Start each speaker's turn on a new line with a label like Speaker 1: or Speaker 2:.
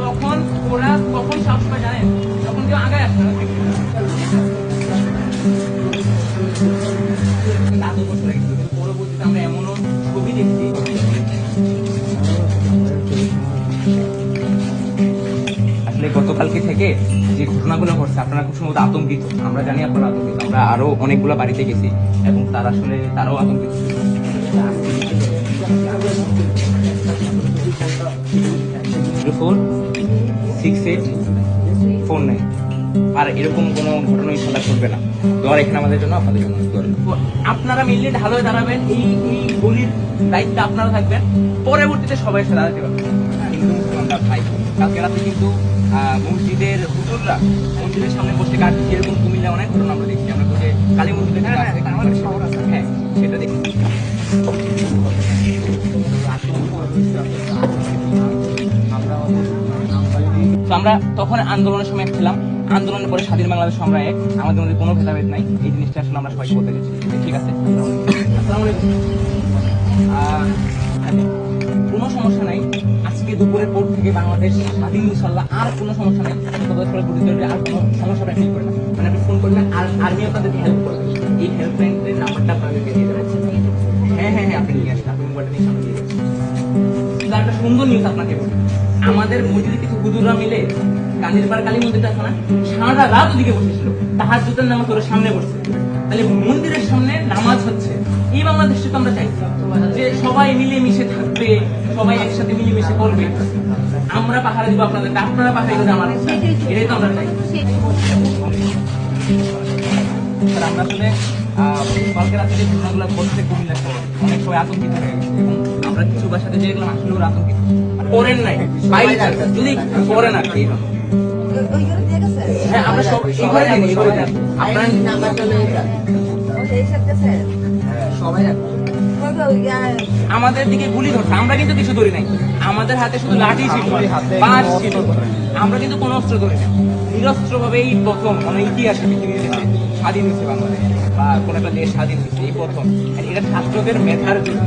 Speaker 1: তখন ওরা কখন সাহস জানেন তখন কেউ আগায় আসে না। এমনও ছবি দেখছি। আসলে গতকালকে থেকে যে ঘটনাগুলো ঘটছে, আপনারা খুব সম্ভবত আতঙ্কিত। আমরা জানি আপনারা আতঙ্কিত। আমরা আরও অনেকগুলো বাড়িতে গেছি, এবং তারা আসলে তারাও আতঙ্কিত। Four six eight four nine আর এরকম কোনো ঘটনা ইনশাল্লাহ ঘটবে না। দোয়ার এখানে আমাদের জন্য আপনাদের জন্য। আপনারা মিললে ঢালো হয়ে দাঁড়াবেন এই এই গলির দায়িত্বে আপনারা থাকবেন। পরবর্তীতে সবাই এসে দাঁড়াতে পারবেন মুসলমানরা ভাই কালকে রাতে কিন্তু মসজিদের হুজুররা মসজিদের সামনে বসে কাজ যেরকম কুমিল্লা অনেক ঘটনা আমরা দেখছি। আমরা যে কালী মসজিদের কাছে হ্যাঁ সেটা দেখি তো আমরা তখন আন্দোলনের সময় ছিলাম। আন্দোলনের পরে স্বাধীন বাংলাদেশ আমরা এক। আমাদের মধ্যে কোনো ভেদাভেদ নাই। এই জিনিসটা আসলে আমরা সবাই বলতে গেছি ঠিক আছে? আহ, কোনো সমস্যা নাই। আজকে দুপুরের পর থেকে বাংলাদেশ স্বাধীন ইনশাল্লাহ আর কোনো সমস্যা নাই। আর কোনো সমস্যা মানে আপনি ফোন করবেন আর আর্মি আপনাদেরকে হেল্প করবে। এই হেল্পলাইনের নাম্বারটা আপনাদেরকে দিয়ে হ্যাঁ হ্যাঁ হ্যাঁ আপনি নিয়ে আসেন। আপনি মোবাইলটা নিয়ে সামনে একটা সুন্দর নিউজ আপনাকে বলি। আমাদের মসজিদে কিছু হুজুররা মিলে কান্দির পার কালী মন্দিরটা আছে না, সারা রাত ওদিকে বসেছিল। তাহার জুতের নামাজ ওরা সামনে বসছে তাহলে মন্দিরের সামনে নামাজ হচ্ছে। এই বাংলাদেশে তো আমরা চাই। যে সবাই মিলে মিশে থাকবে, সবাই একসাথে মিলে মিশে করবে। আমরা পাহাড়ে দিব আপনাদেরকে আপনারা পাহাড়ে দেবেন আমার এটাই তো আমরা চাই। আমরা আসলে কালকে রাত্রে ঘটনাগুলো ঘটছে কুমিল্লা শহরে অনেক সবাই আতঙ্কিত হয়ে গেছে। এবং আমরা কিছু বাসাতে যে করেন নাই। যদি আর কি। হ্যাঁ আমরা সব এই ঘরে দিন এই ঘরে দিন আপনার
Speaker 2: সবাই
Speaker 1: আমাদের দিকে গুলি ধরছে। আমরা কিন্তু কিছু ধরি নাই। আমাদের হাতে শুধু লাঠি ছিল। পাঁচ ছিল। আমরা কিন্তু কোনো অস্ত্র ধরি না নিরস্ত্র ভাবে এই প্রথম মানে ইতিহাসে স্বাধীন হয়েছে বাংলাদেশ, বা কোন একটা দেশ স্বাধীন হয়েছে, এই প্রথম। এটা ছাত্রদের মেধার জন্য।